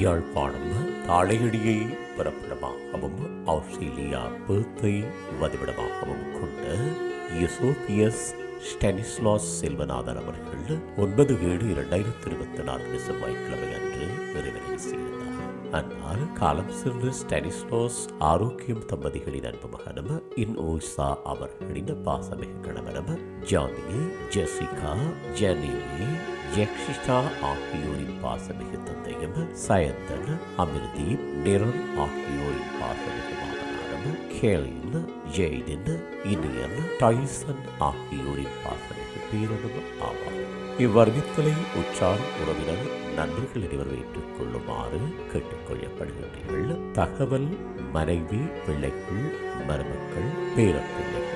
Yazhpanam தாளையடியை பிறப்பிடமாகவும் Australia பேர்த்தை வதிவிடமாகவும் கொண்ட யூசோபியஸ் Stanislaus Selvanathan அவர்கள் ஒன்பது ஏழு இரண்டாயிரத்தி இருபத்தி நான்கு செவ்வாய்க்கிழமை அன்று நிறைவேறி செய்தார் ஆனால் காலம் சென்ற ஸ்டனிஸ்லாஸ் ஆரோக்கியம் தம்பதிகளின் அன்பு மகனும் இன் ஓசா அவர்களின் பாசமிகு கணவனும் ஜானி ஜெசிகா ஜெனிலி ஜெக்ஷிஷா ஆகியோரின் பாசமிகு தந்தையும் சயந்தன் அமிர்தீப் நிரன் ஆகியோரின் பாசமிகு மாமனாரும் கேலின் ஜெய்டின் இனியன் டைசன் ஆகியோரின் பாசமிகு பேரனும் ஆவார். இவ்வர்க்கத்தலை உற்றார் உறவினர் நண்பர்கள் இருவர் ஏற்றுக் கொள்ளுமாறு கேட்டுக்கொள்ளப்படுகின்றீர்கள். தகவல் மனைவி பிள்ளைகள் மருமக்கள் பேரப்பிள்ளைகள்.